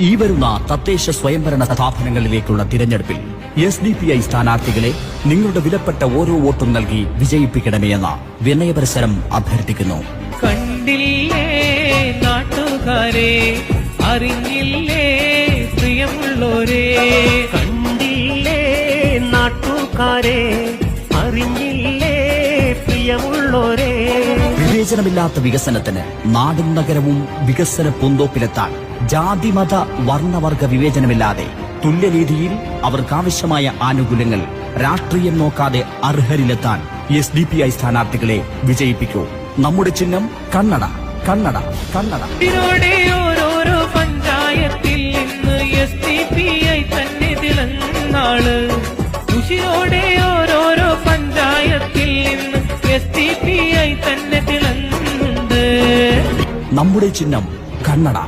ഈ വരുന്ന തദ്ദേശ സ്വയംഭരണ സ്ഥാപനങ്ങളിലേക്കുള്ള തിരഞ്ഞെടുപ്പിൽ എസ് ഡി പി ഐ സ്ഥാനാർത്ഥികളെ നിങ്ങളുടെ വിലപ്പെട്ട ഓരോ വോട്ടും നൽകി വിജയിപ്പിക്കണമേ എന്ന് വിനയപരിസരം അഭ്യർത്ഥിക്കുന്നു. കണ്ടില്ലേ നാട്ടുകാരെ? അറിഞ്ഞില്ലേ പ്രിയമുള്ളോരേ? കണ്ടില്ലേ നാട്ടുകാരെ? അറിഞ്ഞില്ലേ പ്രിയമുള്ളോരേ? വിവേചനമില്ലാത്ത വികസനത്തിന് നാടും നഗരവും വികസന പൂന്തോപ്പിലെത്താൻ ജാതിമത വർണവർഗ വിവേചനമില്ലാതെ തുല്യരീതിയിൽ അവർക്കാവശ്യമായ ആനുകൂല്യങ്ങൾ രാഷ്ട്രീയം നോക്കാതെ അർഹരിലെത്താൻ എസ് ഡി പി ഐ സ്ഥാനാർത്ഥികളെ വിജയിപ്പിക്കൂ. നമ്മുടെ ചിഹ്നം കണ്ണട കണ്ണട കണ്ണട. ഓരോരോ പഞ്ചായത്തിൽ ഇന്ന് എസ് ഡി പി ഐ തന്നെ തിളങ്ങാൾ ഉശിരോടെ ഓരോരോ പഞ്ചായത്തിൽ ഇന്ന് എസ് ടി പി ഐ തന്നെ തിളങ്ങുന്നുണ്ട്. നമ്മുടെ ചിഹ്നം കണ്ണട.